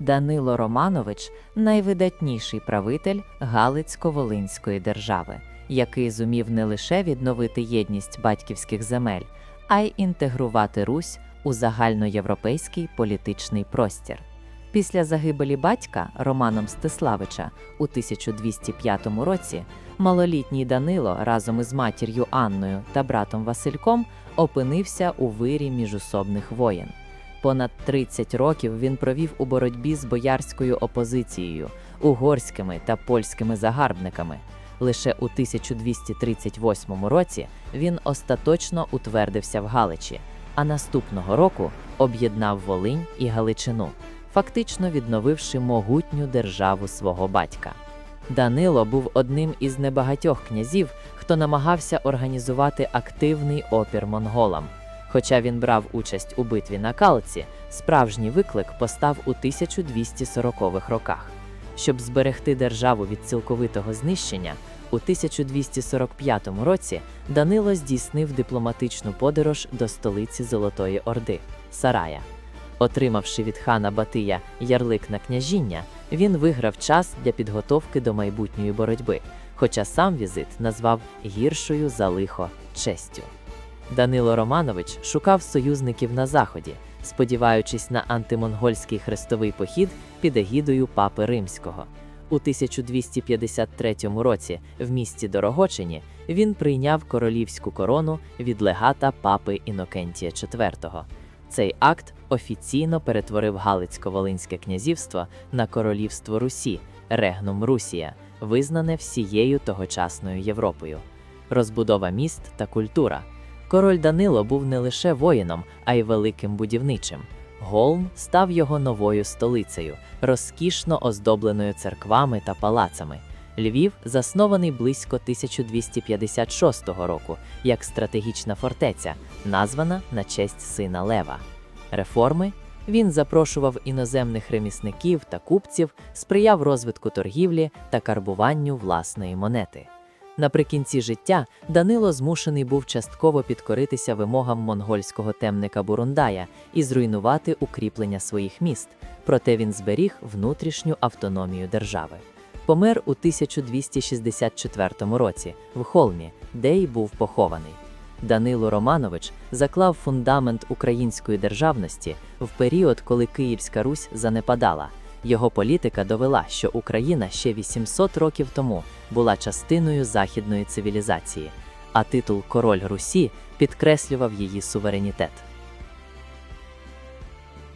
Данило Романович найвидатніший правитель Галицько-Волинської держави, який зумів не лише відновити єдність батьківських земель, а й інтегрувати Русь у загальноєвропейський політичний простір. Після загибелі батька Романа Мстиславича у 1205 році малолітній Данило разом із матір'ю Анною та братом Васильком опинився у вирі міжусобних воєн. Понад 30 років він провів у боротьбі з боярською опозицією, угорськими та польськими загарбниками. Лише у 1238 році він остаточно утвердився в Галичі, а наступного року об'єднав Волинь і Галичину, фактично відновивши могутню державу свого батька. Данило був одним із небагатьох князів, хто намагався організувати активний опір монголам. Хоча він брав участь у битві на Калці, справжній виклик постав у 1240-х роках. Щоб зберегти державу від цілковитого знищення, у 1245 році Данило здійснив дипломатичну подорож до столиці Золотої Орди Сарая. Отримавши від хана Батия ярлик на княжіння, він виграв час для підготовки до майбутньої боротьби, хоча сам візит назвав гіршою за лихо честю. Данило Романович шукав союзників на заході, сподіваючись на антимонгольський хрестовий похід під егідою папи Римського. У 1253 році в місті Дорогочині він прийняв королівську корону від легата папи Інокентія IV. Цей акт офіційно перетворив Галицько-Волинське князівство на королівство Русі, Регнум Русія, визнане всією тогочасною Європою. Розбудова міст та культура. Король Данило був не лише воїном, а й великим будівничим. Голм став його новою столицею, розкішно оздобленою церквами та палацами. Львів заснований близько 1256 року як стратегічна фортеця, названа на честь сина Лева. Реформи він запрошував іноземних ремісників та купців, сприяв розвитку торгівлі та карбуванню власної монети. Наприкінці життя Данило змушений був частково підкоритися вимогам монгольського темника Бурундая і зруйнувати укріплення своїх міст, проте він зберіг внутрішню автономію держави. Помер у 1264 році в Холмі, де й був похований. Данило Романович заклав фундамент української державності в період, коли Київська Русь занепадала. Його політика довела, що Україна ще 800 років тому була частиною західної цивілізації, а титул Король Русі підкреслював її суверенітет.